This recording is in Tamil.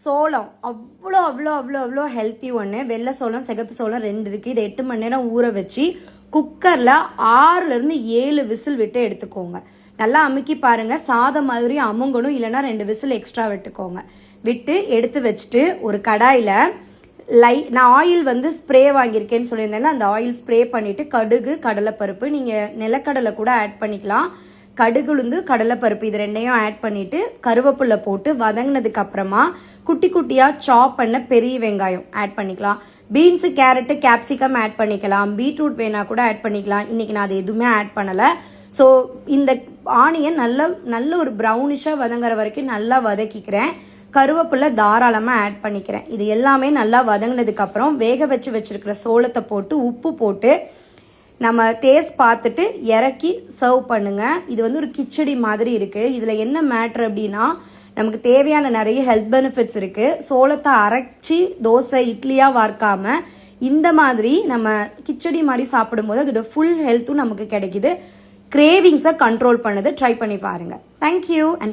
சோளம். அவ்வளோ அவ்வளோ அவ்வளோ அவ்வளோ ஹெல்த்தி ஒன்று வெள்ளை சோளம் சிகப்பு சோளம் ரெண்டு இருக்குது இதை எட்டு மணி நேரம் ஊற வச்சு குக்கரில் ஆறுலேருந்து ஏழு விசில் விட்டு எடுத்துக்கோங்க. நல்லா அமுக்கி பாருங்க. சாதம் மாதிரி அமுங்கணும். இல்லைன்னா ரெண்டு விசில் எக்ஸ்ட்ரா விட்டுக்கோங்க. விட்டு எடுத்து வச்சுட்டு ஒரு கடாயில் லை நான் ஆயில் வந்து ஸ்ப்ரே வாங்கியிருக்கேன்னு சொல்லியிருந்தேன்னா அந்த ஆயில் ஸ்ப்ரே பண்ணிவிட்டு கடுகு கடலைப்பருப்பு நீங்கள் நிலக்கடலை கூட ஆட் பண்ணிக்கலாம். கடுகுளுந்து கடலைப்பருப்பு இது ரெண்டையும் ஆட் பண்ணிட்டு கருவேப்பிலை போட்டு வதங்கினதுக்கு அப்புறமா குட்டி குட்டியா சாப் பண்ண பெரிய வெங்காயம் ஆட் பண்ணிக்கலாம். பீன்ஸு கேரட்டு கேப்சிகம் ஆட் பண்ணிக்கலாம். பீட்ரூட் வேணா கூட ஆட் பண்ணிக்கலாம். இன்னைக்கு நான் அது எதுவுமே ஆட் பண்ணலை. ஸோ இந்த ஆனியன் நல்ல நல்ல ஒரு ப்ரௌனிஷாக வதங்குற வரைக்கும் நல்லா வதக்கிக்கிறேன். கருவேப்பிலை தாராளமாக ஆட் பண்ணிக்கிறேன். இது எல்லாமே நல்லா வதங்கினதுக்கு அப்புறம் வேக வச்சு வச்சிருக்கிற சோளத்தை போட்டு உப்பு போட்டு நம்ம டேஸ்ட் பார்த்துட்டு இறக்கி சர்வ் பண்ணுங்கள் இது வந்து ஒரு கிச்சடி மாதிரி இருக்குது இதில் என்ன மேட்ரு அப்படின்னா நமக்கு தேவையான நிறைய ஹெல்த் பெனிஃபிட்ஸ் இருக்குது சோளத்தை அரைச்சி தோசை இட்லியாக வார்க்காமல் இந்த மாதிரி நம்ம கிச்சடி மாதிரி சாப்பிடும்போது அதோட ஃபுல் ஹெல்த்தும் நமக்கு கிடைக்குது. கிரேவிங்ஸை கண்ட்ரோல் பண்ணது ட்ரை பண்ணி பாருங்கள் தேங்க்யூ அண்ட்